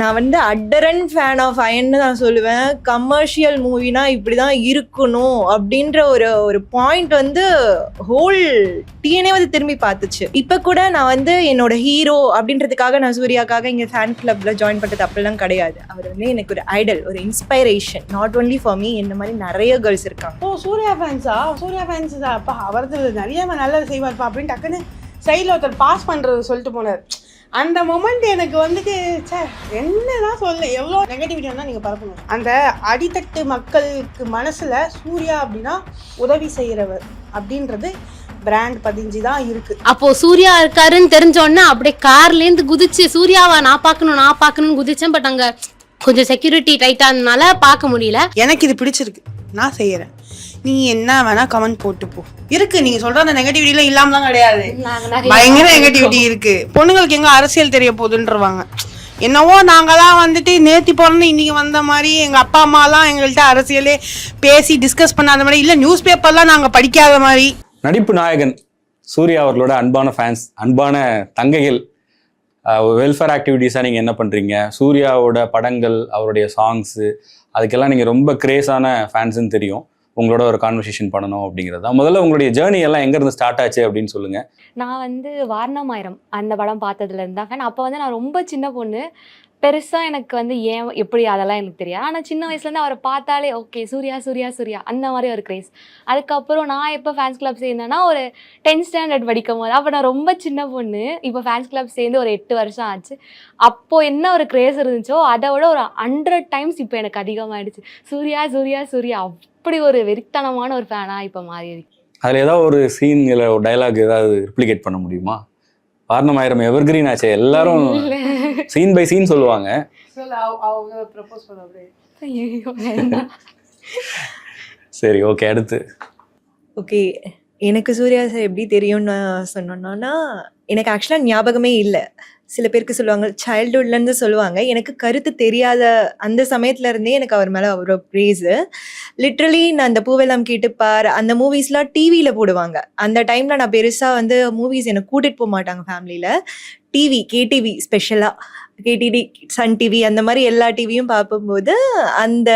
நான் வந்து அட்டரன் fan of அயன்னு நான் சொல்லுவேன். கமர்ஷியல் மூவினா இப்படி தான் இருக்கணும் அப்படின்ற ஒரு ஒரு பாயிண்ட் வந்து ஹோல் டிஎனே வந்து திரும்பி பார்த்துச்சு. இப்போ கூட நான் வந்து என்னோட ஹீரோ அப்படின்றதுக்காக நான் சூர்யாக்காக இங்கே ஃபேன் கிளப்பில் ஜாயின் பண்ணுறது அப்படிலாம் கிடையாது. அவர் வந்து எனக்கு ஒரு ஐடல் ஒரு inspiration not only for me இந்த மாதிரி நிறைய கேர்ள்ஸ் இருக்காங்க. ஓ சூர்யா ஃபேன்ஸா சூர்யா ஃபேன்ஸ் தான் அப்பா அவரது நிறைய நல்லது செய்வார்ப்பா அப்படின்னு டக்குன்னு சைடில் ஒருத்தர் பாஸ் பண்ணுறது சொல்லிட்டு போனார். அந்த மொமெண்ட் எனக்கு வந்துட்டு சே என்னதான் சொல்ல எவ்வளோ நெகட்டிவிட்டி வந்தால் நீங்கள் பரப்பணும். அந்த அடித்தட்டு மக்களுக்கு மனசில் சூர்யா அப்படின்னா உதவி செய்கிறவர் அப்படின்றது பிராண்ட் பதிஞ்சு தான் இருக்கு. அப்போ சூர்யா இருக்காருன்னு தெரிஞ்ச உடனே அப்படியே கார்ல இருந்து குதிச்சு சூர்யாவா நான் பார்க்கணும் நான் பார்க்கணும்னு குதிச்சேன் பட் அங்க கொஞ்சம் செக்யூரிட்டி டைட்டானால பார்க்க முடியல. எனக்கு இது பிடிச்சிருக்கு. நான் செய்யறேன். நீ என்ன வேணா கமெண்ட் போட்டு போ. இருக்கு நீங்க சொல்ற அந்த நெகட்டிவிட்டிலாம் இல்லாமலாம் கிடையாது. பயங்கர நெகட்டிவிட்டி இருக்கு. பொண்ணுங்களுக்கு எங்க அரசியல் தெரிய போகுதுன்றவாங்க. என்னவோ நாங்களாம் வந்துட்டு நேத்தி பிறந்து இன்னைக்கு வந்த மாதிரி எங்க அப்பா அம்மாலாம் எங்கள்கிட்ட அரசியலே பேசி டிஸ்கஸ் பண்ணாத மாதிரி இல்ல நியூஸ் பேப்பர்லாம் நாங்க படிக்காத மாதிரி. நடிப்பு நாயகன் சூர்யா அவர்களோட அன்பான ஃபேன்ஸ் அன்பான தங்கைகள் வெல்ஃபேர் ஆக்டிவிட்டீஸாக நீங்கள் என்ன பண்ணுறீங்க சூர்யாவோட படங்கள் அவருடைய சாங்ஸு அதுக்கெல்லாம் நீங்கள் ரொம்ப கிரேஸான ஃபேன்ஸுன்னு தெரியும். உங்களோட ஒரு கான்வர்சேஷன் பண்ணணும் அப்படிங்கிறது தான். முதல்ல உங்களுடைய ஜேர்னி எல்லாம் எங்கேருந்து ஸ்டார்ட் ஆச்சு அப்படின்னு சொல்லுங்கள் நான் வந்து வாரணமாயிரம் அந்த படம் பார்த்ததுல தான் ஃபேன் அப்போ வந்து நான் ரொம்ப சின்ன பொண்ணு. பெருசாக எனக்கு வந்து ஏன் எப்படி அதெல்லாம் எனக்கு தெரியாது. ஆனால் சின்ன வயசுலேருந்து அவரை பார்த்தாலே ஓகே சூர்யா சூர்யா சூர்யா அந்த மாதிரி ஒரு கிரேஸ் அதுக்கப்புறம் நான் எப்போ ஃபேன்ஸ் கிளப் சேர்ந்தேன்னா ஒரு டென்த் ஸ்டாண்டர்ட் படிக்கும் போது அப்போ நான் ரொம்ப சின்ன பொண்ணு. இப்போ ஃபேன்ஸ் கிளப் சேர்ந்து ஒரு எட்டு வருஷம் ஆச்சு. அப்போது என்ன ஒரு கிரேஸ் இருந்துச்சோ அதை விட ஒரு ஹண்ட்ரட் டைம்ஸ் இப்போ எனக்கு அதிகமாகிடுச்சு சூர்யா சூர்யா சூர்யா அப்படி ஒரு வெறித்தனமான ஒரு ஃபேனாக இப்போ மாறி இருக்கு அதில் ஏதாவது ஒரு சீன் இல்லை ஒரு டைலாக் ஏதாவது ரிப்ளிகேட் பண்ண முடியுமா? வாரணமாயிரம் எவர்கிரீன் ஆச்சு எல்லாரும் சீன் பை சீன் சொல்லுவாங்க. சரி ஓகே அடுத்து. ஓகே எனக்கு சூர்யா சார் எப்படி தெரியும்னு சொன்னோன்னா எனக்கு ஆக்சுவலாக ஞாபகமே இல்லை. சில பேருக்கு சொல்லுவாங்க சைல்டுஹுட்லேருந்து சொல்லுவாங்க. எனக்கு கருத்து தெரியாத அந்த சமயத்துல இருந்தே எனக்கு அவர் மேலே அவ்வளோ ப்ரேஸு லிட்ரலி நான் அந்த பூவெல்லாம் கேட்டுப்பார். அந்த மூவிஸ்லாம் டிவியில் போடுவாங்க. அந்த டைமில் நான் பெருசாக வந்து மூவிஸ் என்னை கூட்டிகிட்டு போக மாட்டாங்க ஃபேமிலியில் டிவி கேடிவி ஸ்பெஷலாக கேடிடி சன் டிவி அந்த மாதிரி எல்லா டிவியும் பார்க்கும்போது அந்த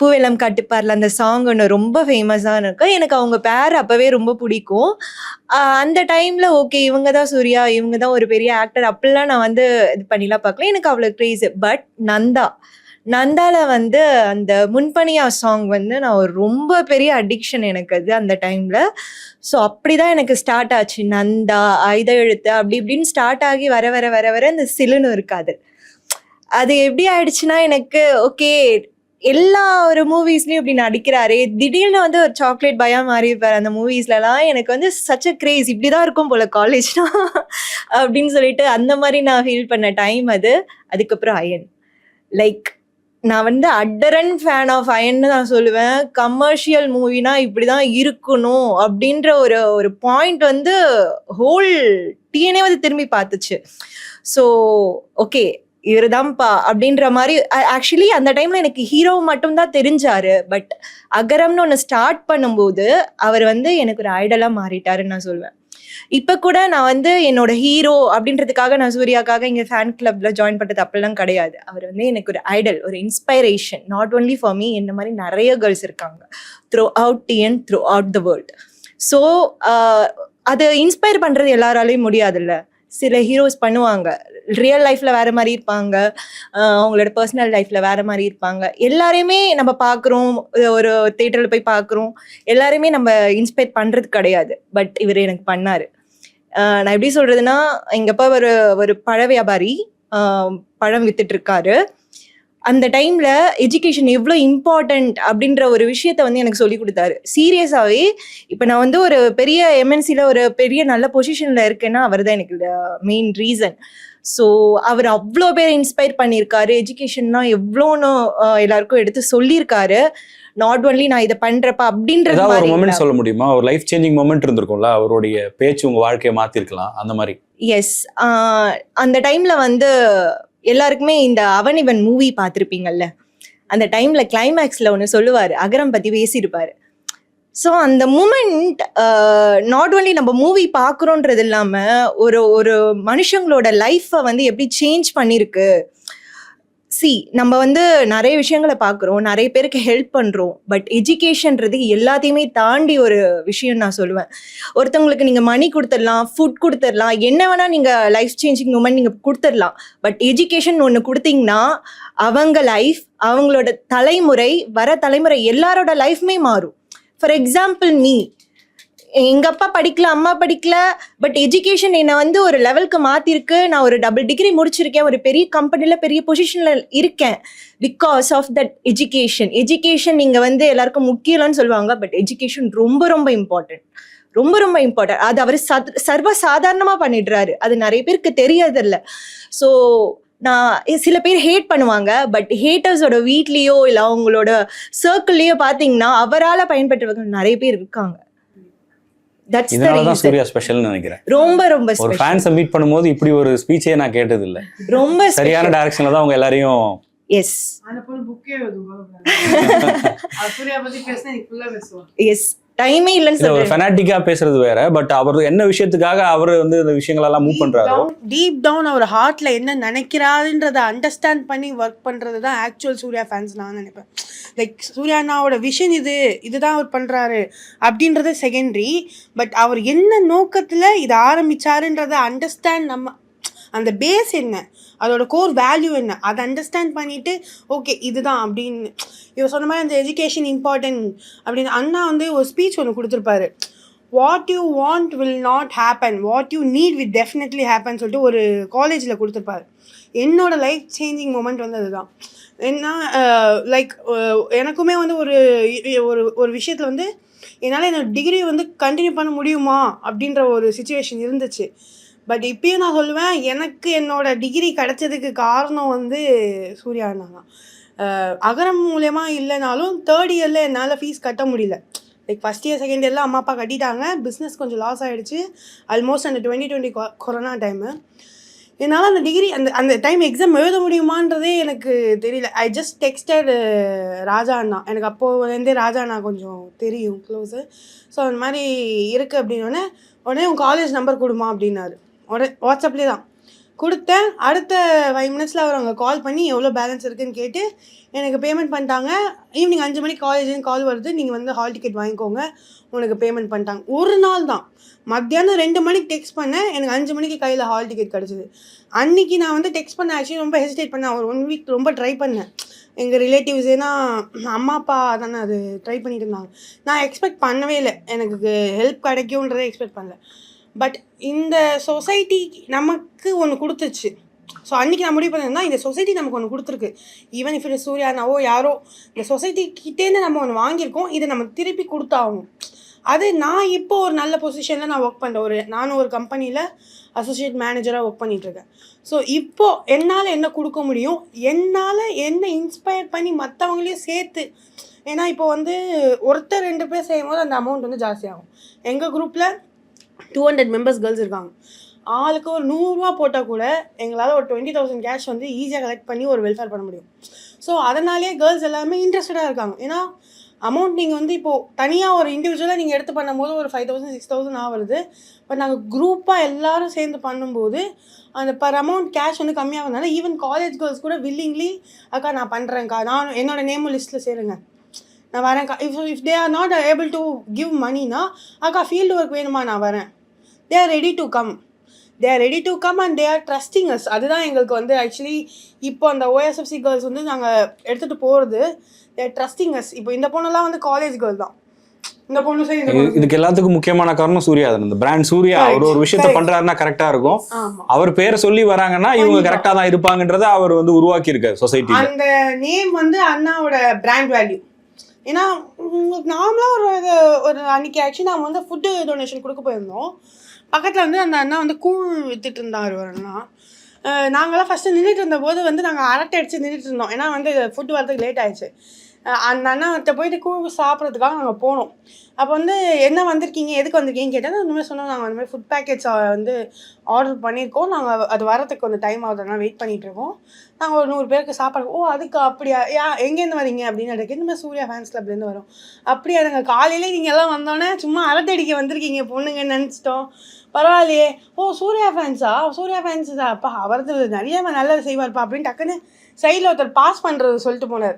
பூவெல்லாம் கட்டுப்பாரில் அந்த சாங் ஒன்று ரொம்ப ஃபேமஸாக இருக்கும். எனக்கு அவங்க பேர் அப்போவே ரொம்ப பிடிக்கும். அந்த டைமில் ஓகே இவங்க தான் சூர்யா இவங்க தான் ஒரு பெரிய ஆக்டர் அப்படிலாம் நான் வந்து இது பண்ணிலாம் பார்க்கல. எனக்கு அவ்வளோ க்ரேஸ் பட் நந்தா. நந்தால வந்து அந்த முன்பனியா சாங் வந்து நான் ஒரு ரொம்ப பெரிய அடிக்ஷன் எனக்கு அது அந்த டைம்ல ஸோ அப்படிதான் எனக்கு ஸ்டார்ட் ஆச்சு. நந்தா ஆயுத எழுத்து அப்படி இப்படின்னு ஸ்டார்ட் ஆகி வர வர வர வர இந்த சிலுன்னு இருக்காது அது எப்படி ஆயிடுச்சுன்னா எனக்கு ஓகே எல்லா ஒரு மூவிஸ்லையும் இப்படி நடிக்கிறாரு. திடீர்னு வந்து ஒரு சாக்லேட் பயா மாறி இருப்பார் அந்த மூவிஸ்லலாம் எனக்கு வந்து சச் அ கிரேஸ் இப்படிதான் இருக்கும் போல காலேஜ்னா அப்படின்னு சொல்லிட்டு அந்த மாதிரி நான் ஃபீல் பண்ண டைம் அது. அதுக்கப்புறம் அயன். லைக் நான் வந்து அட்டரன் ஃபேன் ஆஃப் அயன்னு நான் சொல்லுவேன். கமர்ஷியல் மூவினா இப்படி தான் இருக்கணும் அப்படின்ற ஒரு ஒரு பாயிண்ட் வந்து ஹோல் டீனே வந்து திரும்பி பார்த்துச்சு. ஸோ ஓகே இவருதான்ப்பா அப்படின்ற மாதிரி ஆக்சுவலி அந்த டைம்ல எனக்கு ஹீரோ மட்டும்தான் தெரிஞ்சாரு. பட் அகரம்னு ஒன்று ஸ்டார்ட் பண்ணும்போது அவர் வந்து எனக்கு ஒரு ஐடலாக மாறிட்டாருன்னு நான் சொல்லுவேன் இப்ப கூட நான் வந்து என்னோட ஹீரோ அப்படின்றதுக்காக நான் சூர்யாக்காக இங்க ஃபேன் கிளப்ல ஜாயின் பண்றது அப்படிலாம் கிடையாது. அவர் வந்து எனக்கு ஒரு ஐடல் ஒரு inspiration not only for me இந்த மாதிரி நிறைய கேர்ள்ஸ் இருக்காங்க. Throughout TN throughout the world so அதை இன்ஸ்பயர் பண்றது எல்லாராலையும் முடியாதுல்ல. சில ஹீரோஸ் பண்ணுவாங்க. ரியல் லைஃப்ல வேற மாதிரி இருப்பாங்க. அவங்களோட பர்சனல் லைஃப்ல வேற மாதிரி இருப்பாங்க. எல்லாரையுமே நம்ம பார்க்குறோம் ஒரு தேட்டரில் போய் பார்க்குறோம் எல்லாருமே நம்ம இன்ஸ்பைர் பண்ணுறது கிடையாது. பட் இவர் எனக்கு பண்ணார். நான் எப்படி சொல்றதுன்னா எங்கப்பா ஒரு ஒரு பழ வியாபாரி பழம் வித்துட்டு இருக்காரு. அந்த டைம்ல எஜுகேஷன் எவ்வளோ இம்பார்ட்டன்ட் அப்படின்ற ஒரு விஷயத்த வந்து எனக்கு சொல்லி கொடுத்தாரு. சீரியஸாவே இப்போ நான் வந்து ஒரு பெரிய எம்என்சில ஒரு பெரிய நல்ல பொசிஷன்ல இருக்கேன்னா அவர் தான் எனக்கு மெயின் ரீசன் ஸோ அவர் அவ்வளோ பேர் இன்ஸ்பயர் பண்ணியிருக்காரு. எஜுகேஷன்னா எவ்வளோன்னு எல்லாருக்கும் எடுத்து சொல்லியிருக்காரு. நாட் ஒன்லி நான் இதை பண்றப்ப அப்படின்றது ஒரு மொமெண்ட். சொல்ல முடியுமா? ஒரு லைஃப் சேஞ்சிங் மொமெண்ட் இருந்திருக்கும்ல அவருடைய பேச்சு உங்க வாழ்க்கையை மாத்திருக்கலாம் அந்த மாதிரி. எஸ் அந்த டைம்ல வந்து எல்லாருக்குமே இந்த அவனிவன் மூவி பார்த்துருப்பீங்கல்ல? அந்த டைம்ல கிளைமேக்ஸ்ல ஒன்று சொல்லுவார். அகரம் பத்தி பேசியிருப்பாரு. ஸோ அந்த மூமெண்ட் நாட் ஒன்லி நம்ம மூவி பார்க்குறோன்றது இல்லாமல் ஒரு ஒரு மனுஷங்களோட லைஃப்பை வந்து எப்படி சேஞ்ச் பண்ணியிருக்கு சி நம்ம வந்து நிறைய விஷயங்களை பார்க்குறோம் நிறைய பேருக்கு ஹெல்ப் பண்ணுறோம் பட் எஜுகேஷன்றது எல்லாத்தையுமே தாண்டி ஒரு விஷயம் நான் சொல்லுவேன். ஒருத்தவங்களுக்கு நீங்கள் மணி கொடுத்துடலாம் ஃபுட் கொடுத்துடலாம் என்ன வேணால் நீங்கள் லைஃப் சேஞ்சிங் மூமெண்ட் நீங்கள் கொடுத்துடலாம். பட் எஜுகேஷன் ஒன்று கொடுத்தீங்கன்னா அவங்க லைஃப் அவங்களோட தலைமுறை வர தலைமுறை எல்லாரோட லைஃப்மே மாறும். ஃபார் எக்ஸாம்பிள் மீ எங்க அப்பா படிக்கல அம்மா படிக்கல பட் எஜுகேஷன் என்னை வந்து ஒரு லெவலுக்கு மாத்திருக்கு. நான் ஒரு டபுள் டிகிரி முடிச்சிருக்கேன். ஒரு பெரிய கம்பெனில பெரிய பொசிஷன்ல இருக்கேன். Because of that education education நீங்க வந்து எல்லாருக்கும் முக்கியம்னு சொல்லுவாங்க பட் எஜுகேஷன் ரொம்ப ரொம்ப இம்பார்ட்டன்ட் ரொம்ப ரொம்ப இம்பார்ட்டன்ட் அது அவர் சத் சர்வ சாதாரணமா பண்ணிடுறாரு. அது நிறைய பேருக்கு தெரியறதில்ல ஸோ நான் சில பேர் ஹேட் பண்ணுவாங்க பட் ஹேட்டர்ஸோட வீட்லேயோ இல்லை அவங்களோட சர்க்கிள்லேயோ பார்த்தீங்கன்னா அவரால் பயன்பெற்றவங்க நிறைய பேர் இருக்காங்க தட்ஸ் த இதனால தான் ரீசன் சூர்யா ஸ்பெஷல்னு நினைக்கிறேன் ரொம்ப ரொம்ப ஒரு. ஃபேன்ஸை மீட் பண்ணும்போது இப்படி ஒரு ஸ்பீச்சே நான் கேட்டது இல்ல ரொம்ப சரியான டைரக்ஷன்ல தான் அவங்க எல்லாரையும் எஸ் எஸ் டைமே இல்லைன்னு இல்ல ஒரு ஃபெனாட்டிக்கா பேசுறது வேற பட் அவர் என்ன விஷயத்துக்காக அவர் வந்து இந்த விஷயங்களெல்லாம் மூவ் பண்றாரோ? டீப் டவுன் அவர் ஹார்ட்ல என்ன நினைக்கிறாருன்றத அண்டர்ஸ்டாண்ட் பண்ணி ஒர்க் பண்றது தான் ஆக்சுவல் சூர்யா ஃபேன்ஸ் நான் நினைப்பேன். லைக் சூர்யா அண்ணாவோட விஷன் இது இதுதான் அவர் பண்ணுறாரு அப்படின்றது செகண்டரி பட் அவர் என்ன நோக்கத்தில் இதை ஆரம்பிச்சாருன்றத அண்டர்ஸ்டாண்ட் நம்ம அந்த பேஸ் என்ன? அதோட கோர் வேல்யூ என்ன? அதை அண்டர்ஸ்டாண்ட் பண்ணிவிட்டு ஓகே இதுதான் அப்படின்னு. இவர் சொன்ன மாதிரி அந்த எஜுகேஷன் இம்பார்ட்டன்ட் அப்படின்னு அண்ணா வந்து ஒரு ஸ்பீச் ஒன்று கொடுத்துருப்பாரு. What you want will not happen what you need with definitely happen சொல்லிட்டு ஒரு காலேஜில் கொடுத்துருப்பாரு. என்னோட லைஃப் சேஞ்சிங் மூமெண்ட் வந்து அதுதான். என்ன லைக் எனக்குமே வந்து ஒரு ஒரு ஒரு விஷயத்தில் வந்து என்னால் என்னோட டிகிரி வந்து கண்டினியூ பண்ண முடியுமா அப்படின்ற ஒரு சுச்சுவேஷன் இருந்துச்சு. பட் இப்பயும் நான் சொல்லுவேன் எனக்கு என்னோட டிகிரி கிடைச்சதுக்கு காரணம் வந்து சூர்யா அண்ணா தான். அகரம் மூலயமா இல்லைனாலும் தேர்ட் இயரில் என்னால் ஃபீஸ் கட்ட முடியல. லைக் ஃபஸ்ட் இயர் செகண்ட் இயரில் அம்மா அப்பா கட்டிட்டாங்க. பிஸ்னஸ் கொஞ்சம் லாஸ் ஆகிடுச்சு ஆல்மோஸ்ட் அந்த டுவெண்ட்டி டுவெண்ட்டி கொரோனா டைமு என்னால் அந்த டிகிரி அந்த அந்த டைம் எக்ஸாம் எழுத முடியுமான்றதே எனக்கு தெரியல. ஐ ஜஸ்ட் டெக்ஸ்டட் ராஜா அண்ணா. எனக்கு அப்போதுலேருந்தே ராஜா அண்ணா கொஞ்சம் தெரியும் க்ளோஸு ஸோ அந்த மாதிரி இருக்குது அப்படின்னோடனே உடனே உன் காலேஜ் நம்பர் கொடுமா அப்படின்னாரு. உடனே வாட்ஸ்அப்லேயே தான். கொடுத்தேன். அடுத்த ஃபைவ் மினிட்ஸில் அவர் அவங்க கால் பண்ணி எவ்வளோ பேலன்ஸ் இருக்குதுன்னு கேட்டு எனக்கு பேமெண்ட் பண்ணிட்டாங்க. ஈவினிங் அஞ்சு மணிக்கு காலேஜ்னு கால் வருது. நீங்கள் வந்து ஹால் டிக்கெட் வாங்கிக்கோங்க. உனக்கு பேமெண்ட் பண்ணிட்டாங்க. ஒரு நாள் தான். மத்தியானம் ரெண்டு மணிக்கு டெக்ஸ்ட் பண்ணேன். எனக்கு அஞ்சு மணிக்கு கையில் ஹால் டிக்கெட் கிடச்சிது. அன்றைக்கி நான் வந்து டெக்ஸ்ட் பண்ண ஆக்சுவலி ரொம்ப ஹெசிடேட் பண்ணேன். ஒரு ஒன் வீக் ரொம்ப ட்ரை பண்ணேன். எங்கள் ரிலேட்டிவ்ஸ் ஏன்னா அம்மா அப்பா தானே அது ட்ரை பண்ணிட்டு இருந்தாங்க. நான் எக்ஸ்பெக்ட் பண்ணவே இல்லை. எனக்கு ஹெல்ப் கிடைக்கும்ன்றதே எக்ஸ்பெக்ட் பண்ணல. பட் இந்த சொசைட்டி நமக்கு ஒன்று கொடுத்துச்சு. ஸோ அன்றைக்கி நான் முடிவு பண்ணியிருந்தா இந்த சொசைட்டி நமக்கு ஒன்று கொடுத்துருக்கு. ஈவன் இஃப் இட் சூர்யானாவோ யாரோ இந்த சொசைட்டி கிட்டேருந்து நம்ம ஒன்று வாங்கியிருக்கோம். இதை நம்ம திருப்பி கொடுத்தாகும் அது நான் இப்போ ஒரு நல்ல பொசிஷனில் நான் ஒர்க் பண்ணுறேன் ஒரு நானும் ஒரு கம்பெனியில் அசோசியேட் மேனேஜராக ஒர்க் பண்ணிகிட்ருக்கேன் ஸோ இப்போ என்னால் என்ன கொடுக்க முடியும்? என்னால் என்ன இன்ஸ்பயர் பண்ணி மற்றவங்களையும் சேர்த்து ஏன்னா இப்போ வந்து ஒருத்தர் ரெண்டு பேர் செய்யும் போது அந்த அமௌண்ட் வந்து ஜாஸ்தியாகும் எங்கள் குரூப்பில் டூ ஹண்ட்ரட் மெம்பர்ஸ் கேர்ள்ஸ் இருக்காங்க. ஆளுக்கு ஒரு நூறுரூவா போட்டால் கூட எங்களால் ஒரு டுவெண்ட்டி தௌசண்ட் கேஷ் வந்து ஈஸியாக கலெக்ட் பண்ணி ஒரு வெல்ஃபேர் பண்ண முடியும். ஸோ அதனாலேயே கேர்ள்ஸ் எல்லாமே இன்ட்ரெஸ்டடாக இருக்காங்க. ஏன்னா அமௌண்ட் நீங்கள் வந்து இப்போது தனியாக ஒரு இண்டிவிஜுவலாக நீங்கள் எடுத்து பண்ணும்போது ஒரு ஃபைவ் தௌசண்ட் சிக்ஸ் தௌசண்ட் ஆகுது பட் நாங்கள் குரூப்பாக எல்லோரும் சேர்ந்து பண்ணும்போது அந்த பர் அமௌண்ட் கேஷ் வந்து கம்மியாகிறதுனால ஈவன் காலேஜ் கேர்ள்ஸ் கூட வில்லிங்லி அக்கா நான் பண்ணுறேன்க்கா நான் என்னோட நேமும் லிஸ்ட்டில் சேருங்க. நான் வரேன்க்கா. If if they are not able to give மணினா அக்கா ஃபீல்டு ஒர்க் வேணுமா? நான் வரேன். They are ready to come they are ready to come and they are trusting us அதுதான் எங்களுக்கு வந்து ஆக்சுவலி இப்போ அந்த ஓஎஸ்எஃப்சி கேர்ள்ஸ் வந்து நாங்கள் எடுத்துகிட்டு போகிறது தே ஆர் ட்ரஸ்டிங் அஸ் இப்போ இந்த பொண்ணெல்லாம் வந்து காலேஜ் கேர்ள் தான். இந்த பொண்ணு சரி இதுக்கு எல்லாத்துக்கும் முக்கியமான காரணம் சூர்யா தான். இந்த பிராண்ட் சூர்யா. அவர் ஒரு விஷயத்த. பண்றாருன்னா கரெக்டா இருக்கும். அவர் பேரை சொல்லி வராங்கன்னா இவங்க. கரெக்டா தான் இருப்பாங்கன்றத அவர் வந்து உருவாக்கி இருக்காரு சொசைட்டில அந்த நேம் வந்து அண்ணாவோட பிராண்ட் வேல்யூ ஏன்னா நார்மலாக ஒரு ஒரு அன்னைக்கு ஆக்சுவலி நாம வந்து ஃபுட்டு டொனேஷன் கொடுக்க போயிருந்தோம். பக்கத்தில் வந்து அந்த அண்ணா வந்து கூழ் வித்துட்டு இருந்தார் ஒரு அண்ணா. நாங்களாம் ஃபஸ்ட்டு நின்றுட்டு இருந்தபோது வந்து நாங்கள் அரட்டை அடித்து நின்றுட்டு இருந்தோம் ஏன்னா வந்து ஃபுட் வரதுக்கு லேட் ஆயிடுச்சு. அந்த அண்ணாட்ட போயிட்டு கூழ் சாப்பிட்றதுக்காக நாங்கள் போனோம். அப்போ வந்து என்ன வந்திருக்கீங்க? எதுக்கு வந்திருக்கீங்கன்னு கேட்டால் இந்த மாதிரி சொன்னோம் நாங்கள் அந்த மாதிரி ஃபுட் பேக்கேஜ் வந்து ஆர்டர் பண்ணியிருக்கோம். நாங்கள் அது வரத்துக்கு கொஞ்சம் டைம் ஆகுதுன்னா வெயிட் பண்ணிகிட்ருக்கோம் இருக்கோம். நாங்கள் ஒரு நூறு பேருக்கு சாப்பாடு ஓ அதுக்கு அப்படியா? யா எங்கேருந்து வரீங்க அப்படின்னு எனக்கு இந்த மாதிரி சூர்யா ஃபேன்ஸ் கிளப்லேருந்து வரும். அப்படியா நாங்கள் காலையிலே நீங்கள் எல்லாம் வந்தோடனே சும்மா அரட்டடிக்க வந்திருக்கீங்க பொண்ணுங்க நினச்சிட்டோம். பரவாயில்லையே. ஓ சூர்யா ஃபேன்ஸா சூர்யா ஃபேன்ஸ் தான். அப்பா அவரது நிறைய நல்லது செய்வார்ப்பா அப்படின்னு டக்குன்னு சைடில் ஒருத்தர் பாஸ் பண்ணுறது சொல்லிட்டு போனார்.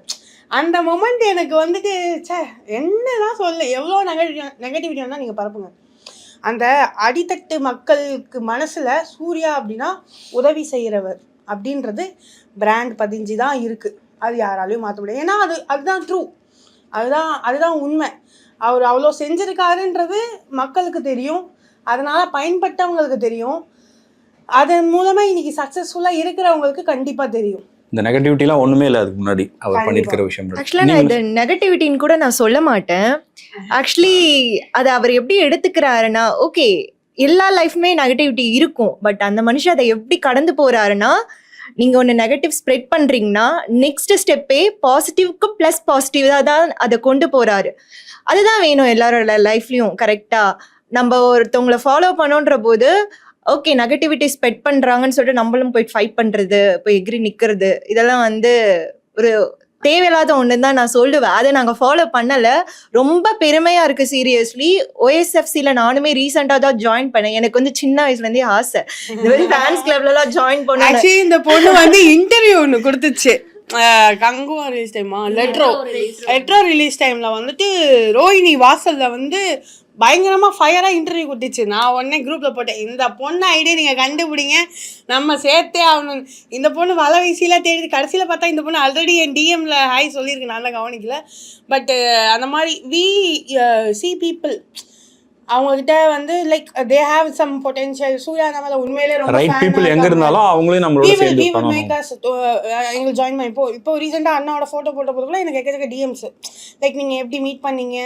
அந்த மொமெண்ட் எனக்கு வந்துட்டு ச்சே என்னதான் சொல்ல எவ்வளோ நெகட்டிவ் நெகட்டிவிட்டி வந்தால் நீங்கள் பரப்புங்க. அந்த அடித்தட்டு மக்களுக்கு மனசில் சூர்யா அப்படின்னா உதவி செய்கிறவர் அப்படின்றது பிராண்ட் பதிஞ்சு தான் இருக்குது அது யாராலையும் மாற்ற முடியாது. ஏன்னா அது அதுதான் ட்ரூ அதுதான் அதுதான் உண்மை. அவர் அவ்வளோ செஞ்சுருக்காருன்றது மக்களுக்கு தெரியும். அதனால் பயன்பட்டவங்களுக்கு தெரியும். அதன் மூலமாக இன்னைக்கு சக்ஸஸ்ஃபுல்லாக இருக்கிறவங்களுக்கு கண்டிப்பாக தெரியும். இந்த நெகட்டிவிட்டிலாம் ஒண்ணுமே இல்லை அதுக்கு முன்னாடி அவர். பண்ணியிருக்கிற விஷயம் ஆக்சுவலாக நான் இது நெகட்டிவிட்டின்னு கூட நான் சொல்ல மாட்டேன். ஆக்சுவலி அதை அவர் எப்படி எடுத்துக்கிறாருன்னா ஓகே எல்லா லைஃப்மே நெகட்டிவிட்டி இருக்கும். பட் அந்த மனுஷன் அதை எப்படி கடந்து போறாருன்னா நீங்க ஒன்று நெகட்டிவ் ஸ்ப்ரெட் பண்றீங்கன்னா நெக்ஸ்ட் ஸ்டெப்பே பாசிட்டிவ்க்கு ப்ளஸ் பாசிட்டிவ் தான் அதை கொண்டு போறாரு. அதுதான் வேணும் எல்லாரோட லைஃப்லயும் கரெக்டா நம்ம ஒருத்தவங்களை ஃபாலோ பண்ணோன்ற போது ஓகே நெகட்டிவிட்டி ஸ்ப்ரெட் பண்றாங்கன்னு சொல்லிட்டு நம்மளும் போய் ஃபைட் பண்றது போய் எகிரி நிக்கிறது இதெல்லாம் வந்து ஒரு தேவையில்லாத ஒன்று தான் நான் சொல்லுவேன். அதை நாங்கள் ஃபாலோ பண்ணல. ரொம்ப பெருமையா இருக்கு சீரியஸ்லி ஓஎஸ்எஃப்சில நானுமே ரீசெண்டாக தான் ஜாயின் பண்ணேன். எனக்கு வந்து சின்ன வயசுல இருந்தே ஆசை. இந்த மாதிரி டான்ஸ் கிளப்ல எல்லாம் ஜாயின் பண்ணேன் ஆக்சுவலி இந்த பொண்ணு வந்து இன்டர்வியூ ஒன்று கொடுத்துச்சு. கங்குவா ரிலீஸ் டைமா லெட்ரோ லெட்ரோ ரிலீஸ் டைம்ல வந்துட்டு ரோஹிணி வாசல்ல வந்து பயங்கரமா ஃபயரா இன்டர்வியூ கொடுத்துச்சு. நான் உடனே குரூப்ல போட்டேன். இந்த பொண்ணு ஐடியா நீங்க கண்டுபிடிங்க. நம்ம சேர்த்தே ஆகணும். இந்த பொண்ணு வலை வீசிலாம் தேடி கடைசியில பார்த்தா இந்த பொண்ணு ஆல்ரெடி என் டிஎம்ல ஹாய் சொல்லியிருக்கு. நான் தான் கவனிக்கல. பட் அந்த மாதிரி வி சி பீப்புள் அவங்க கிட்ட வந்து like they have some potential Suriya நம்மள உண்மையிலே ரொம்ப ரைட் பீப்புள் எங்க. இருந்தாலும் அவங்களையும் நம்மளோட சேர்ந்து பண்ணணும். us, uh, எங்களுக்கு ஜாயின் பண்ணி இப்போ இப்போ ரீசெண்டாக அண்ணாவோட ஃபோட்டோ போட்ட போதுக்குள்ள எனக்கு எக்கச்சக்க டிஎம்ஸ் லைக் நீங்கள் எப்படி மீட் பண்ணீங்க?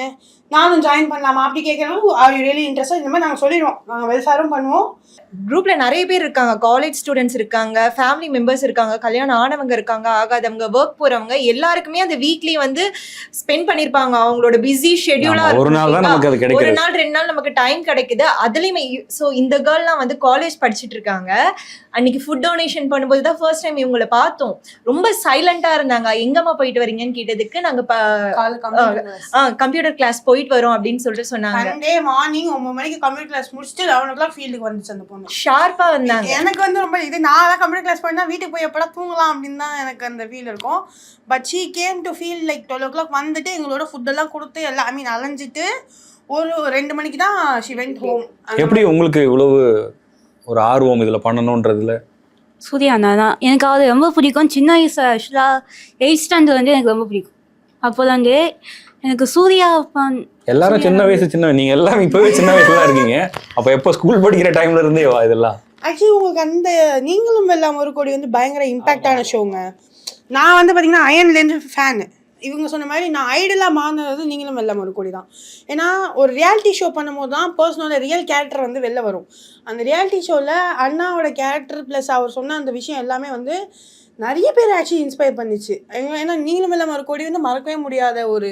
நானும் ஜாயின் பண்ணலாமா? அப்படி கேட்குறவங்க ஆர் யூ ரியலி இன்ட்ரெஸ்ட் இந்த மாதிரி நாங்கள் சொல்லிடுவோம். நாங்கள் வெல்ஃபேரும் பண்ணுவோம். குரூப்ல நிறைய பேர் இருக்காங்க. காலேஜ் ஸ்டூடெண்ட்ஸ் இருக்காங்க ஃபேமிலி மெம்பர்ஸ் இருக்காங்க கல்யாணம் ஆனவங்க இருக்காங்க ஆகாதவங்க ஒர்க் போறவங்க எல்லாருக்குமே அந்த வீக்லி வந்து ஸ்பெண்ட் பண்ணிருப்பாங்க. அவங்களோட பிஸி ஷெட்யூலா ஆமா, ஒரு நாள் தான் நமக்கு அது ஒரு நாள் ரெண்டு நாள் நமக்கு டைம் கிடைக்குது. அதுலயுமே ஸோ இந்த கேர்ள்லாம் வந்து காலேஜ் படிச்சிட்டு இருக்காங்க. அன்னைக்கு ஃபுட் டொனேஷன் பண்ணும்போது தான் ஃபர்ஸ்ட் டைம் இவங்கள பார்த்தோம். ரொம்ப சைலண்டா இருந்தாங்க. எங்கம்மா போயிட்டு வரீங்கன்னு கேட்டதுக்கு நாங்க கம்ப்யூட்டர் கிளாஸ் போயிட்டு வரோம் அப்படின்னு சொல்லிட்டு சொன்னாங்க. சண்டே மார்னிங் ஒன்பது மணிக்கு கம்ப்யூட்டர் கிளாஸ் முடிச்சுட்டு லெவன் ஓ கிளாக் ஃபீல்டுக்கு வந்துச்சு அந்த பொண்ணு. ஷார்ப்பா வந்தாங்க. எனக்கு வந்து ரொம்ப இது நான் தான் கம்ப்யூட்டர் கிளாஸ் போயிருந்தா வீட்டுக்கு போய் எப்படா தூங்கலாம் அப்படின்னு தான் எனக்கு அந்த ஃபீல் இருக்கும். But she came to feel like twelve o'clock வந்துட்டு எங்களோட ஃபுட்டெல்லாம் கொடுத்து எல்லாம் ஐ மீன் அலைஞ்சிட்டு ஒரு ரெண்டு மணிக்கு தான் ஷி வெண்ட் ஹோம் எப்படி உங்களுக்கு இவ்வளவு ஒரு ஆர்வம் இதுல பண்ணணும்ன்றதுல சூர்யா அண்ணா தான் எனக்கு அது ரொம்ப பிடிக்கும். சின்ன வயசு ஆக்சுவலாக எயிட் ஸ்டாண்டர்ட் வந்து எனக்கு ரொம்ப பிடிக்கும். அப்போலேருந்து எனக்கு சூர்யா fan- எல்லாரும் சின்ன வயசு சின்ன நீங்க எல்லாரும் இப்பவே சின்ன வயசுல தான் இருக்கீங்க. அப்ப எப்போ ஸ்கூல் படிக்கிற டைம்ல இருந்தே வா இதெல்லாம். ஆக்சுவலி உங்களுக்கு அந்த நீங்களும் வெல்லாம் ஒரு கோடி வந்து பயங்கர இம்பாக்டான ஷோங்க நான் வந்து பார்த்தீங்கன்னா அயன்லேருந்து ஃபேனு இவங்க சொன்ன மாதிரி நான் ஐடலாக மாறினது நீங்களும் வெல்லம் ஒரு கோடி தான் ஏன்னா ஒரு ரியாலிட்டி ஷோ பண்ணும்போது தான் பர்சனோட ரியல் கேரக்டர் வந்து வெளில வரும். அந்த ரியாலிட்டி ஷோவில் அண்ணாவோட கேரக்டர் ப்ளஸ் அவர் சொன்ன அந்த விஷயம் எல்லாமே வந்து நிறைய பேர் ஆக்சுவலி இன்ஸ்பயர் பண்ணிச்சு. ஏன்னா நீங்களும் வெல்லம் ஒரு கோடி வந்து மறக்கவே முடியாத ஒரு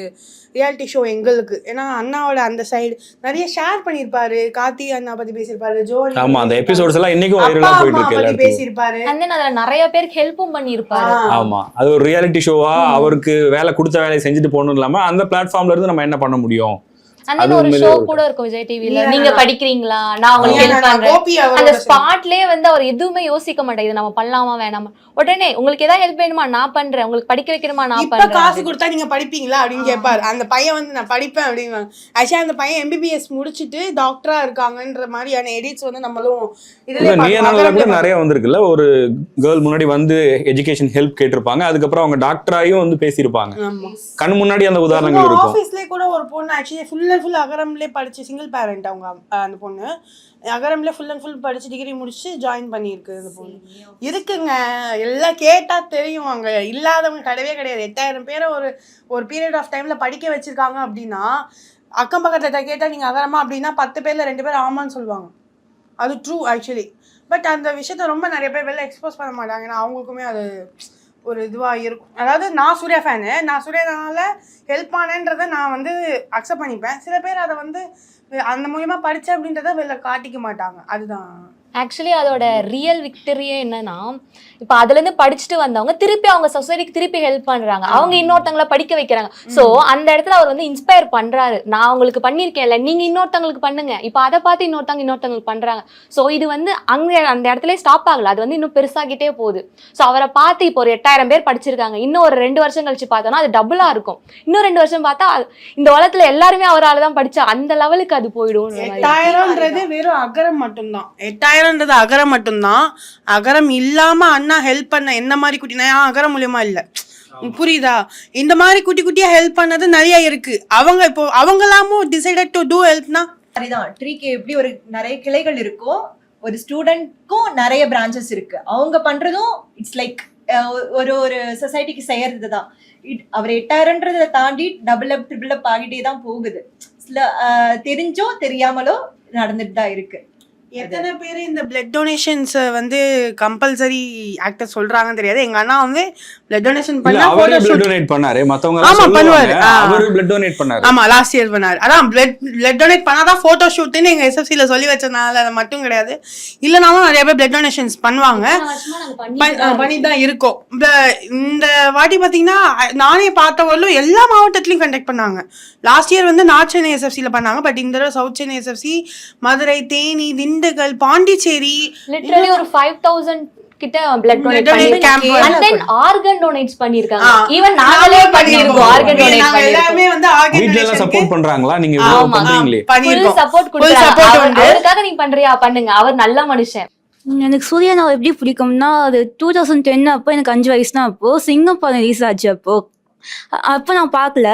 ரியாலிட்டி ஷோ எங்களுக்கு. ஏன்னா அண்ணாவோட அந்த சைடு நிறைய ஷேர் பண்ணியிருப்பாரு. கார்த்தி அண்ணா பற்றி பேசியிருப்பாரு ஜோ அண்ணா ஆமா அந்த பத்தி எபிசோட்ஸ் எல்லாம் இன்னைக்கும் வைரலா போயிட்டு இருக்கு பத்தி பேசியிருப்பாரு. அண்ட் தென் அதுல நிறைய பேருக்கு ஹெல்ப்பும் பண்ணியிருப்பாரு. ஆமா அது ஒரு ரியாலிட்டி ஷோவா அவருக்கு வேலை கொடுத்த வேலையை செஞ்சுட்டு போகணும் இல்லாம அந்த பிளாட்ஃபார்ம்ல இருந்து நம்ம என்ன பண்ண முடியும்? தென் ஒரு ஷோ கூட இருக்கும் விஜய் டிவில நீங்க. படிக்கிறீங்களா? நான் உங்களுக்கு ஹெல்ப் பண்றேன். அந்த ஸ்பாட்லயே வந்து அவர் எதுவுமே யோசிக்க மாட்டேன் இது நம்ம பண்ணலாமா வேணாமா? உடனே உங்களுக்கு ஏதாவது ஹெல்ப் வேணுமா? நான் பண்றேன். உங்களுக்கு படிக்க வைக்கணுமா? நான் இப்ப பண்றேன் காசு. கொடுத்தா நீங்க படிப்பீங்களா அப்படின்னு கேட்பாரு அந்த பையன் வந்து நான் படிப்பேன் அப்படின்னு. ஆக்சுவலா அந்த பையன் எம்பிபிஎஸ் முடிச்சுட்டு டாக்டரா இருக்காங்கன்ற மாதிரியான எடிட்ஸ் வந்து நம்மளும். கூட நிறைய வந்திருக்குல்ல. ஒரு கேர்ள் முன்னாடி வந்து எஜுகேஷன் ஹெல்ப் கேட்டிருப்பாங்க. அதுக்கப்புறம் அவங்க டாக்டராயும் வந்து பேசியிருப்பாங்க. கண் முன்னாடி அந்த உதாரணங்கள் இருக்கும். ஆஃபீஸ்லேயே கூட ஒரு பொண்ணு ஆக்சுவலி ஃபுல் ஃபுல் அகரம்லேயே படிச்சு சிங்கிள் பேரண்ட் அவங்க அந்த பொண்ணு. அகரம்லேயே ஃபுல் அண்ட் ஃபுல் படிச்சு டிகிரி முடிச்சு ஜாயின் பண்ணியிருக்கு அந்த பொண்ணு. இருக்குங்க. எல்லாம் கேட்டா தெரியும் அங்க. இல்லாதவங்க கிடையவே கிடையாது. எட்டாயிரம் பேரை ஒரு ஒரு பீரியட் ஆஃப் டைம்ல படிக்க வச்சிருக்காங்க அப்படின்னா அக்கம் பக்கத்துல கேட்டா நீங்க அகரமா அப்படின்னா பத்து பேர்ல ரெண்டு பேர் ஆமான்னு சொல்லுவாங்க. அது ட்ரூ ஆக்சுவலி பட் அந்த விஷயத்த ரொம்ப நிறைய பேர் வெளில எக்ஸ்போஸ் பண்ண மாட்டாங்க. ஏன்னா அவங்களுக்குமே அது ஒரு இதுவாக இருக்கும். அதாவது நான் சூர்யா ஃபேனு நான் சூர்யானால ஹெல்ப் ஆனேன்றதை நான் வந்து அக்செப்ட் பண்ணிப்பேன். சில பேர் அதை வந்து அந்த மூலியமாக படித்தேன் அப்படின்றத வெளில காட்டிக்க மாட்டாங்க. அதுதான். ஆக்சுவலி அதோட ரியல் விக்டரியே என்னன்னா இப்போ அதுலேருந்து படிச்சுட்டு வந்தவங்க திருப்பி அவங்க சொசைட்டிக்கு திருப்பி ஹெல்ப் பண்றாங்க. அவங்க இன்னொருத்தவங்கள படிக்க வைக்கிறாங்க. ஸோ அந்த இடத்துல அவர் வந்து இன்ஸ்பயர் பண்றாரு. நான் உங்களுக்கு பண்ணியிருக்கேன்ல நீங்க இன்னொருத்தவங்களுக்கு பண்ணுங்க. இப்போ அதை பார்த்து இன்னொருத்தவங்க இன்னொருத்தவங்களுக்கு பண்றாங்க. ஸோ இது வந்து அங்க அந்த இடத்துல ஸ்டாப் ஆகல. அது வந்து இன்னும் பெருசாகிட்டே போகுது. ஸோ அவரை பார்த்து இப்போ ஒரு எட்டாயிரம் பேர் படிச்சிருக்காங்க. இன்னும் ஒரு ரெண்டு வருஷம் கழிச்சு பார்த்தோம்னா அது டபுளா இருக்கும். இன்னும் ரெண்டு வருஷம் பார்த்தா இந்த உலகத்துல எல்லாருமே அவரால் தான் படிச்சா அந்த லெவலுக்கு அது போயிடும் எட்டாயிரம்ன்றது வெறும் அகரம் மட்டும்தான். எட்டாயிரம்ன்றது அகரம் மட்டும்தான். அகரம் இல்லாம அண்ணா ஹெல்ப் பண்ண என்ன மாதிரி குட்டி நான் அகரம் மூலியமா இல்ல. புரியுதா? இந்த மாதிரி குட்டி குட்டியா ஹெல்ப் பண்ணது நிறைய இருக்கு. அவங்க இப்போ அவங்களாமும் டிசைடட் டு டூ ஹெல்ப்னா சரிதான். ட்ரீக்கு எப்படி ஒரு நிறைய கிளைகள் இருக்கோ ஒரு ஸ்டூடெண்ட்க்கும் நிறைய பிரான்ச்சஸ் இருக்கு. அவங்க பண்றதும் இட்ஸ் லைக் ஒரு ஒரு சொசைட்டிக்கு செய்யறது தான் இட் அவர் எட்டாயிரன்றதை தாண்டி டபுள் அப் ட்ரிபிள் அப் ஆகிட்டே தான் போகுது. தெரிஞ்சோ தெரியாமலோ நடந்துட்டு தான் இருக்கு. எத்தனை பேர் இந்த பிளட் டொனேஷன்ஸ் வந்து கம்பல்சரி ஆக்டர் சொல்றாங்கன்னு தெரியாது. எங்க அண்ணா வந்து பிளட் டொனேஷன் பண்ணா அவரே பிளட் டொனேட் பண்ணாரு. மத்தவங்க ஆமா, பண்ணுவாரு. அவரு பிளட் டொனேட் பண்ணாரு. ஆமா லாஸ்ட் இயர் பண்ணாரு. அதான் பிளட் பிளட் டொனேட் பண்ணாதான் போட்டோ ஷூட்னு எங்க எஸ்எஃப்சில சொல்லி வச்சனால அது மட்டும் கிடையாது. இல்லைனாலும் நிறைய பேர் பிளட் டொனேஷன்ஸ் பண்ணுவாங்க. பண்ணிட்டு தான் இருக்கோம். இந்த இந்த வாட்டி பாத்தீங்கன்னா நானே பார்த்தவர்களும் எல்லா மாவட்டத்திலயும் கண்டக்ட் பண்ணாங்க. லாஸ்ட் இயர் வந்து நார்த் சென்னை எஸ்எஃப்சில பண்ணாங்க. பட் இந்த தடவை south Chennai SFC Madurai Theni Dindigul Pondicherry literally ஒரு ஃபைவ் தௌசண்ட் கிட்ட பிளட் டொனேட் பண்ணிருக்காங்க அண்ட் தென் ஆர்கன் டொனேட்ஸ் பண்ணிருக்காங்க ஈவன் நாங்களே பண்ணிருக்கோம் ஆர்கன் டொனேட் நாங்க பண்ணிருக்கோம் எல்லாருமே வந்து organ வீட்ல எல்லாம் சப்போர்ட் பண்றாங்களா? நீங்க இவ்வளவு ஆமா. பண்றீங்களே. பண்ணிருக்கோம் சப்போர்ட் உண்டு. அவருக்காக நீ பண்றியா? பண்ணுங்க. அவர் நல்ல மனுஷன். எனக்கு சூர்யா நான் எப்படி பிடிக்கும்னா அது டூ தௌசண்ட் டென் அப்போ எனக்கு அஞ்சு வயசு தான் அப்போ சிங்கம் படம் ரிலீஸ் ஆச்சு அப்போ. அப்போ நான் பார்க்கல.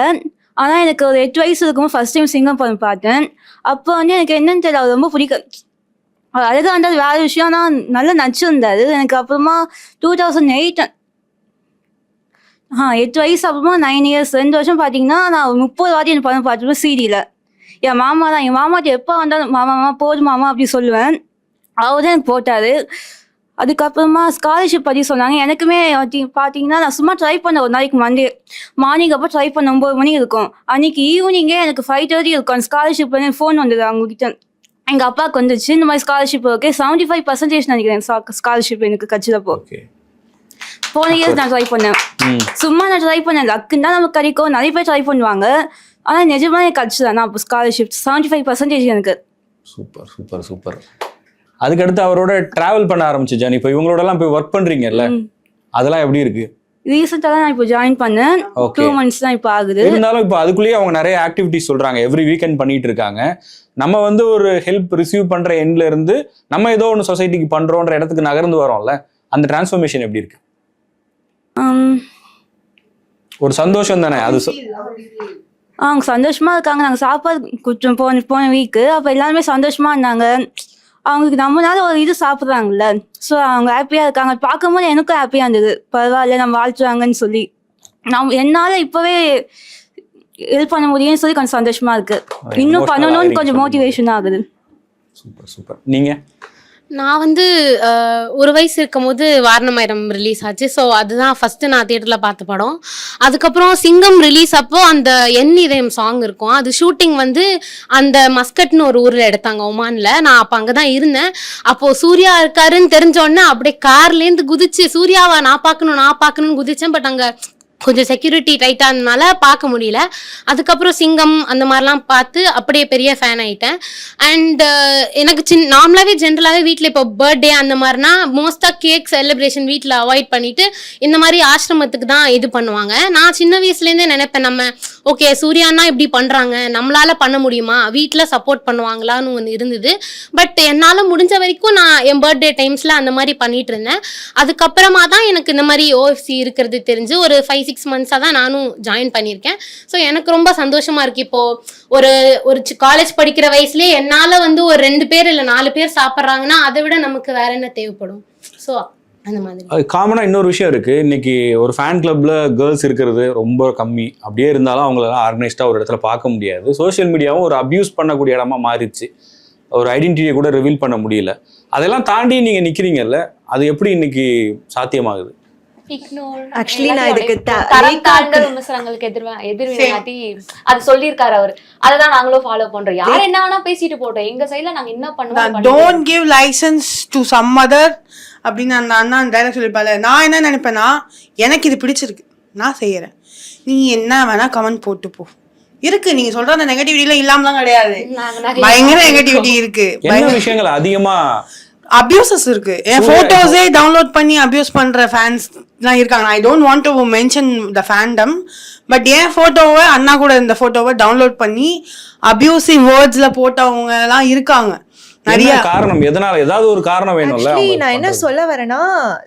ஆனால் எனக்கு ஒரு எட்டு வயசு இருக்கும் ஃபர்ஸ்ட் டைம் சிங்கம் படம் பார்த்தேன். அப்போ வந்து எனக்கு என்னன்னு தெரியல. ரொம்ப பிடிக்கும். அழகா இருந்தால் வேற விஷயம். ஆனால் நல்லா நடிச்சிருந்தாரு. எனக்கு அப்புறமா டூ தௌசண்ட் எயிட் ஆ எட்டு வயசு அப்புறமா நைன் இயர்ஸ் ரெண்டு வருஷம் பார்த்தீங்கன்னா நான் முப்பது வாட்டி எனக்கு படம் பார்த்துருப்பேன் சீடியில் என் மாமா தான். என் மாமாட்ட எப்போ வந்தாலும் மாமா மாமா போதும் மாமா அப்படி சொல்லுவேன். அவர் தான் எனக்கு போட்டார். அதுக்கப்புறமா ஸ்காலர்ஷிப் பற்றி சொன்னாங்க. எனக்குமே பார்த்தீங்கன்னா நான் சும்மா ட்ரை பண்ணேன் ஒரு நாளைக்கு மண்டே மார்னிங் அப்போ ட்ரை பண்ண ஒம்பது மணி இருக்கும். அன்னைக்கு ஈவினிங்கே எனக்கு ஃபைவ் தேர்ட்டி இருக்கும். அந்த ஸ்காலர்ஷிப் வந்து ஃபோன் வந்தது அவங்ககிட்ட. எங்கள் அப்பாவுக்கு வந்துச்சு. இந்த மாதிரி scholarship okay seventy five percentage நினைக்கிறேன் ஸ்காலர்ஷிப் எனக்கு கட்சிதப்போ ஓகே போன இயர்ஸ் நான் ட்ரை பண்ணேன். சும்மா நான் ட்ரை பண்ணேன். லக்குன்னு தான் நமக்கு கிடைக்கும். நிறைய பேர் ட்ரை பண்ணுவாங்க. ஆனால் நிஜமா எனக்கு கிடச்சிதான் நான் அப்போ ஸ்காலர்ஷிப் செவன்ட்டி ஃபைவ் பர்சன்டேஜ் எனக்கு. Super super super. அதுக்கடுத்து அவரோட டிராவல் பண்ண ஆரம்பிச்சு ஜானி. இப்போ இவங்களோட எல்லாம் போய் ஒர்க் பண்றீங்கல்ல. அதெல்லாம் எப்படி இருக்கு? ரீசெண்டாக தான் நான் இப்போ ஜாயின் பண்ணேன். டூ மந்த்ஸ் தான் இப்போ ஆகுது. இருந்தாலும் இப்போ அதுக்குள்ளேயே அவங்க நிறைய ஆக்டிவிட்டிஸ் சொல்றாங்க. எவ்ரி வீக்கெண்ட் பண்ணிட்டு இருக்காங்க. நம்ம வந்து ஒரு ஹெல்ப் ரிசீவ் பண்ற எண்ட்ல இருந்து நம்ம ஏதோ ஒன்று சொசைட்டிக்கு பண்றோன்ற இடத்துக்கு நகர்ந்து வரோம்ல அந்த டிரான்ஸ்ஃபர்மேஷன் எப்படி இருக்கு? ஆம், ஒரு சந்தோஷம் தானே அது அவங்க சந்தோஷமா இருக்காங்க நாங்கள் சாப்பாடு கொடுத்தோம் போன போன வீக்கு அப்போ எல்லாருமே சந்தோஷமா இருந்தாங்க. அவங்களுக்கு நம்மளால ஒரு இது சாப்பிட்றாங்கல்ல ஸோ அவங்க ஹாப்பியாக இருக்காங்க. பார்க்கும்போது எனக்கும் ஹாப்பியாக இருந்தது. பரவாயில்ல நம்ம வாழ்த்துவாங்கன்னு சொல்லி. நம்ம என்னால் இப்போவே ஹெல்ப் பண்ண முடியும்னு சொல்லி கொஞ்சம் சந்தோஷமா இருக்கு. இன்னும் பண்ணணும்னு கொஞ்சம். மோட்டிவேஷன் ஆகுது. Super super. நீங்க? நான் வந்து ஒரு வயசு இருக்கும்போது வாரணமாயிரம் ரிலீஸ் ஆச்சு. ஸோ அதுதான் ஃபர்ஸ்ட் நான் தியேட்டரில் பார்த்த படம். அதுக்கப்புறம் சிங்கம் ரிலீஸ் அப்போ அந்த என் இதயம் சாங் இருக்கும். அது ஷூட்டிங் வந்து அந்த மஸ்கட்னு ஒரு ஊரில் எடுத்தாங்க ஒமானில். நான் அப்போ அங்கே தான் இருந்தேன். அப்போது சூர்யா இருக்காருன்னு தெரிஞ்ச உடனே அப்படியே கார்லேருந்து குதிச்சு சூர்யாவா நான் பார்க்கணும் நான் பார்க்கணும்னு குதிச்சேன். பட் அங்கே கொஞ்சம் செக்யூரிட்டி டைட்டாக பார்க்க முடியல. அதுக்கப்புறம் சிங்கம் அந்த மாதிரிலாம் பார்த்து அப்படியே பெரிய ஃபேன் ஆயிட்டேன். அண்ட் uh, எனக்கு சின் நார்மலாகவே ஜென்ரலாகவே வீட்டில் இப்போ பர்த்டே அந்த மாதிரினா மோஸ்ட்டாக கேக் செலிப்ரேஷன் வீட்டில் அவாய்ட் பண்ணிவிட்டு இந்த மாதிரி ஆசிரமத்துக்கு தான் இது பண்ணுவாங்க. நான் சின்ன வயசுலேருந்தே நினைப்பேன் நம்ம ஓகே சூர்யானா இப்படி பண்ணுறாங்க நம்மளால் பண்ண முடியுமா? வீட்டில் சப்போர்ட் பண்ணுவாங்களான்னு ஒன்று இருந்தது. பட் என்னால் முடிஞ்ச வரைக்கும் நான் என் பர்த்டே டைம்ஸில் அந்த மாதிரி பண்ணிட்டு இருந்தேன். அதுக்கப்புறமா தான் எனக்கு இந்த மாதிரி ஓஎஃப்சி இருக்கிறது தெரிஞ்சு ஒரு ஃபைவ் சிக்ஸ் மந்த்ஸாக தான் நானும் ஜாயின் பண்ணியிருக்கேன். ஸோ எனக்கு ரொம்ப சந்தோஷமாக இருக்குது இப்போது ஒரு ஒரு காலேஜ் படிக்கிற வயசுலேயே என்னால் வந்து ஒரு ரெண்டு பேர் இல்லை நாலு பேர் சாப்பிட்றாங்கன்னா அதை விட நமக்கு வேற என்ன தேவைப்படும்? ஸோ அந்த மாதிரி. அது காமனாக இன்னொரு விஷயம் இருக்கு. இன்னைக்கு ஒரு ஃபேன் கிளப்ல கேர்ள்ஸ் இருக்கிறது ரொம்ப கம்மி. அப்படியே இருந்தாலும் அவங்களெல்லாம் ஆர்கனைஸ்டாக ஒரு இடத்துல பார்க்க முடியாது. சோஷியல் மீடியாவும் ஒரு அப்யூஸ் பண்ணக்கூடிய இடமா மாறிடுச்சு. ஒரு ஐடென்டிட்டியை கூட ரிவீல் பண்ண முடியல. அதெல்லாம் தாண்டி நீங்கள் நிற்கிறீங்கல்ல அது எப்படி இன்னைக்கு சாத்தியமாகுது? Ignore. Actually, நான் இதுக்கு த- தரம் லேக்காக்கு- தாழ்ந்த விமர்சனங்களுக்கு எதிர்வா எதிர்வினையாட்டி அது சொல்லியிருக்காரு அவரு. அததான் நாங்களும் ஃபாலோ பண்றோம். யார் என்ன வேணா பேசிட்டு போட்டோம். எங்க சைடுல நாங்க என்ன பண்ணுவோம் don't give license to some other அப்படின்னு அந்த அண்ணா டைலாக் சொல்லியிருப்பாரு நான் என்ன நினைப்பேன்னா எனக்கு இது பிடிச்சிருக்கு. நான் செய்யறேன். நீ என்ன வேணா கமெண்ட் போட்டு போ. இருக்கு. நீங்க சொல்ற அந்த நெகட்டிவிட்டிலாம் இல்லாமலாம் கிடையாது. பயங்கர நெகட்டிவிட்டி இருக்கு. என்ன விஷயங்கள் அதிகமா அபியூசஸ் இருக்கு. என் போட்டோஸே டவுன்லோட் பண்ணி அபியூஸ் பண்ற ஃபேன்ஸ் எல்லாம் இருக்காங்க. I don't want to mention the fandom but என் ஃபோட்டோவை அண்ணா கூட இந்த ஃபோட்டோவை டவுன்லோட் பண்ணி அப்யூசிவ் வேர்ட்ஸில் போட்டவங்க எல்லாம் இருக்காங்க. நிறைய காரணம்? எதனால? ஏதாவது ஒரு காரணம் வேணும்ல நான் என்ன. சொல்ல வரேன்னா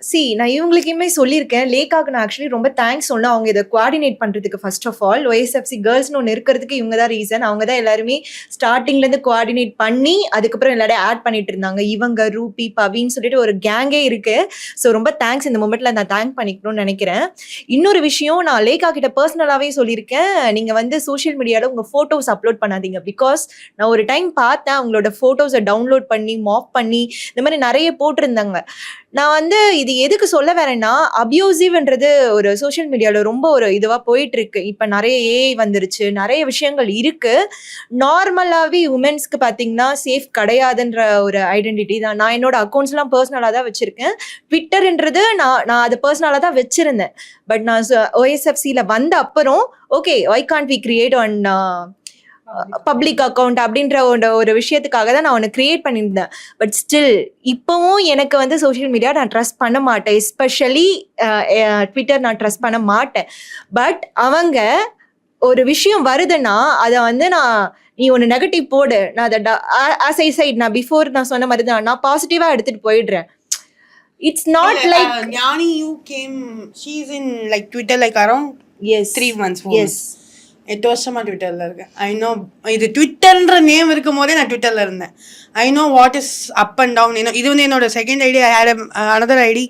சி நான் இவங்களுக்குமே சொல்லியிருக்கேன். லேக்காக்கு நான் ஆக்சுவலி ரொம்ப தேங்க்ஸ் சொன்னேன் அவங்க இதை கோஆர்டினேட் பண்றதுக்கு ஃபர்ஸ்ட் ஆஃப் ஆல் ஒய்எஸ்எஃப்சி கேர்ள்ஸ்னு ஒன்று இருக்கிறதுக்கு இவங்க தான் ரீசன் அவங்க தான் எல்லாருமே ஸ்டார்டிங்ல இருந்து கோஆர்டினேட் பண்ணி அதுக்கப்புறம் எல்லாரையும் ஆட் பண்ணிட்டு இருந்தாங்க. இவங்க ரூபி பவின்னு சொல்லிட்டு ஒரு கேங்கே இருக்கு. ஸோ ரொம்ப தேங்க்ஸ் இந்த மூமெண்ட்ல நான் தேங்க் பண்ணிக்கணும்னு நினைக்கிறேன். இன்னொரு விஷயம் நான் லேக்கா கிட்ட பர்சனலாவே சொல்லியிருக்கேன். நீங்க வந்து சோஷியல் மீடியால உங்க போட்டோஸ் அப்லோட் பண்ணாதீங்க. பிகாஸ் நான் ஒரு டைம் பார்த்தேன் அவங்களோட போட்டோஸை டவுன்லோட் பண்ணி மாப் பண்ணி இந்த மாதிரி நிறைய போட்டிருந்தாங்க. நான் வந்து இது எதுக்கு சொல்ல வரேன்னா அபியூசிவ்ன்றது ஒரு சோஷியல் மீடியாவில் ரொம்ப ஒரு இதுவாக போயிட்டு இருக்கு இப்போ நிறைய ஏஐ வந்துருச்சு நிறைய விஷயங்கள் இருக்கு. நார்மலாகவே உமன்ஸ்க்கு பார்த்தீங்கன்னா சேஃப் கிடையாதுன்ற ஒரு ஐடென்டிட்டி தான். நான் என்னோட அக்கௌண்ட்ஸ்லாம் பர்சனலாக தான் வச்சுருக்கேன். ட்விட்டர்ன்றது நான் நான் அது பர்சனலாக தான் வச்சுருந்தேன். பட் நான் ஓஎஸ்எஃப்சியில் வந்த அப்புறம் okay why can't we create one public account அப்படின்ற ஒரு விஷயத்துக்காக தான் நான் ஒன்று கிரியேட் பண்ணியிருந்தேன். பட் ஸ்டில் இப்போவும் எனக்கு வந்து சோஷியல் மீடியா நான் ட்ரஸ்ட் பண்ண மாட்டேன். எஸ்பெஷலி ட்விட்டர் நான் ட்ரஸ்ட் பண்ண மாட்டேன். பட் அவங்க ஒரு விஷயம் வருதுன்னா அதை வந்து நான் நீ ஒன்று நெகட்டிவ் போடு. நான் அதை ஆஸ் ஐ சைட் நான் பிஃபோர் நான் சொன்ன மாதிரி தான் நான் பாசிட்டிவாக எடுத்துட்டு போயிடுறேன். இட்ஸ் நாட் லைக் ஞானி you came she's in like Twitter like around as three months as எட்டு வருஷமா ட்விட்டர்ல இருக்கேன் ஐ நோ இது ட்விட்டர்ன்ற நேம் இருக்கும் போதே நான் ட்விட்டர்ல இருந்தேன். I know what is up and down இது வந்து என்னோட second ID had another ID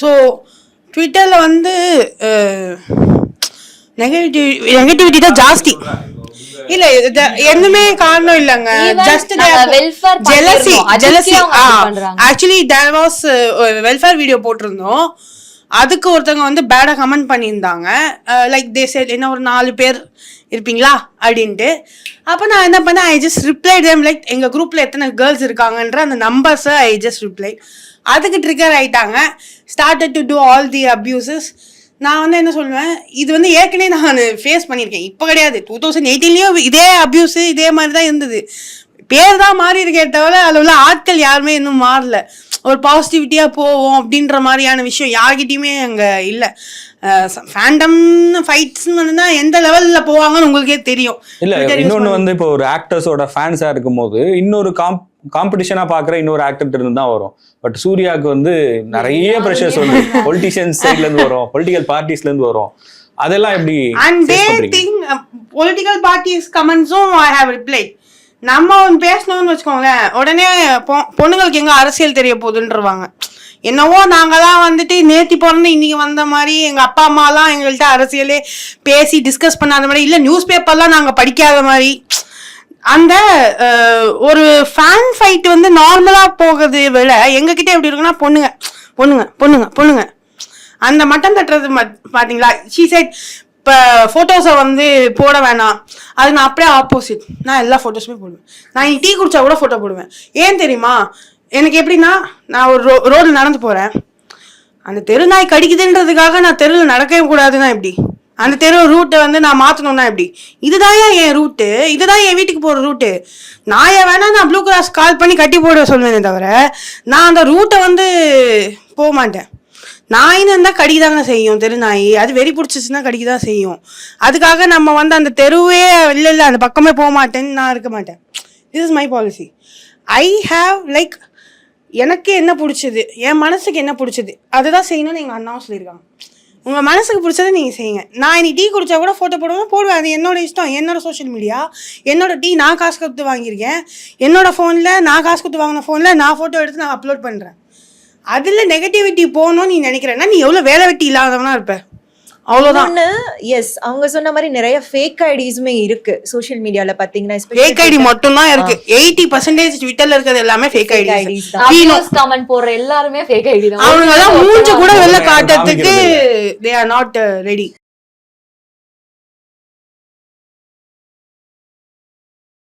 so ட்விட்டர்ல வந்து நெகட்டிவ் நெகட்டிவிட்டி தான் ஜாஸ்தி. இல்ல எதுவுமே காரணம் இல்லைங்க. Just jealousy. Jealousy. Actually there was welfare video போட்டிருந்தோம். அதுக்கு ஒருத்தவங்க வந்து பேடாக கமெண்ட் பண்ணியிருந்தாங்க. லைக் தே செட் என்ன ஒரு நாலு பேர் இருப்பீங்களா? அப்படின்ட்டு. அப்போ நான் என்ன பண்ணேன்? I just reply them like எங்கள் குரூப்பில் எத்தனை கேர்ள்ஸ் இருக்காங்கன்ற அந்த நம்பர்ஸை ஐ ஜஸ்ட் ரிப்ளை அதுக்கு ட்ரிகர் ஆயிட்டாங்க. Started to do all the abuses நான் வந்து என்ன சொல்லுவேன்? இது வந்து ஏற்கனவே நான் ஃபேஸ் பண்ணியிருக்கேன். இப்போ கிடையாது. டூ தௌசண்ட் எயிட்டீன்லேயும் இதே அப்யூஸு இதே மாதிரி தான் இருந்தது. பேர் தான் மாறி இருக்கே தவிர அதில் உள்ள ஆட்கள் யாருமே இன்னும் மாறல. ஒரு பாசிட்டிவிட்டியாக போவோம் அப்படின்ற மாதிரியான விஷயம் யார்கிட்டயுமே அங்கே இல்லை. ஃபேண்டம்னு ஃபைட்ஸ்னு வந்துன்னா எந்த லெவலில் போவாங்கன்னு உங்களுக்கே தெரியும். இல்ல பண்ணி- வந்து இப்போ ஒரு ஆக்டர்ஸோட ஃபேன்ஸா இருக்கும்போது இன்னொரு காம் காம்படிஷனா பாக்குற இன்னொரு ஆக்டர் இருந்து தான் வரும். பட் சூர்யாவுக்கு வந்து நிறைய ப்ரெஷர்ஸ் வந்து பொலிட்டிஷியன்ஸ் சைட்ல இருந்து வரும். பொலிட்டிக்கல் பார்ட்டிஸ்ல இருந்து வரும். அதெல்லாம் எப்படி and they? Think political parties கமெண்ட்ஸும் I have reply நம்ம ஒன்று பேசணும்னு வச்சுக்கோங்களேன். உடனே பொ- பொண்ணுங்களுக்கு எங்க அரசியல் தெரிய போகுதுன்றவாங்க. என்னவோ நாங்கெல்லாம் வந்துட்டு நேத்தி பிறந்து இன்னைக்கு வந்த மாதிரி எங்கள் அப்பா அம்மாலாம் எங்கள்கிட்ட அரசியலே பேசி டிஸ்கஸ் பண்ணாத மாதிரி இல்லை நியூஸ் பேப்பர்லாம் நாங்கள் படிக்காத மாதிரி. அந்த ஒரு ஃபேன் ஃபைட் வந்து நார்மலாக போகிறது விட எங்ககிட்ட எப்படி இருக்குன்னா பொண்ணுங்க பொண்ணுங்க பொண்ணுங்க பொண்ணுங்க. அந்த மட்டம் தட்டுறது பார்த்தீங்களா ஷீ சைட் இப்போ ஃபோட்டோஸை வந்து போட வேணாம். அது நான் அப்படியே ஆப்போசிட் நான் எல்லா ஃபோட்டோஸுமே போடுவேன். நான் டீ குடிச்சா கூட ஃபோட்டோ போடுவேன். ஏன் தெரியுமா? எனக்கு எப்படின்னா நான் ஒரு ரோ ரோடில் நடந்து போகிறேன் அந்த தெரு நாய் கடிக்குதுன்றதுக்காக நான் தெருவில் நடக்கவே கூடாதுன்னா எப்படி? அந்த தெரு ரூட்டை வந்து நான் மாற்றணும்னா எப்படி? இதுதான் என் ரூட்டு இதுதான் என் வீட்டுக்கு போகிற ரூட்டு நாயை வேணா நான் ப்ளூ கிராஸ் கால் பண்ணி கட்டி போட சொல்லுவேனே தவிர நான் அந்த ரூட்டை வந்து போக மாட்டேன். நாயின்னு இருந்தால் கடிக்க செய்யும் தெரு நாய் அது வெறி பிடிச்சிச்சுன்னா கடிக்க தான் செய்யும். அதுக்காக நம்ம வந்து அந்த தெருவே இல்லை இல்லை அந்த பக்கமே போக மாட்டேன்னு நான் இருக்க மாட்டேன். This is my policy I have like எனக்கு என்ன பிடிச்சது? என் மனசுக்கு என்ன பிடிச்சது? அதுதான் செய்யணும்னு எங்கள் அண்ணாவும் சொல்லியிருக்காங்க. உங்கள் மனசுக்கு பிடிச்சதை நீங்கள் செய்யுங்க. நான் இன்னைக்கு டீ குடித்தா கூட ஃபோட்டோ போடுவேன் போடுவேன். அது என்னோட இஷ்டம் என்னோட சோஷியல் மீடியா என்னோட டீ நான் காசு கொடுத்து வாங்கியிருக்கேன். என்னோட ஃபோனில் நான் காசு கொடுத்து வாங்கின ஃபோனில் நான் ஃபோட்டோ எடுத்து நான் அப்லோட் பண்ணுறேன் அதில் நெகட்டிவிட்டி போகணும்னு நீ நினைக்கிறேன்னா நீ எவ்வளோ வேலை வெட்டி இல்லாதவனா இருப்ப. அவ்வளவுதான். இன்னொன்னு எஸ் அவங்க சொன்ன மாதிரி நிறைய ஃபேக் ஐடிஸுமே இருக்கு சோஷியல் மீடியால பாத்தீங்கன்னா ஃபேக் ஐடி மட்டும் தான் இருக்கு. எயிட்டி பர்சன்டேஜ் ட்விட்டர்ல இருக்கிறது எல்லாமே ஃபேக் ஐடி கமெண்ட் போடுற எல்லாருமே ஃபேக் ஐடி தான். அவங்க எல்லாம் மூஞ்ச கூட வெளில காட்டுறதுக்கு. தே ஆர் நாட் ரெடி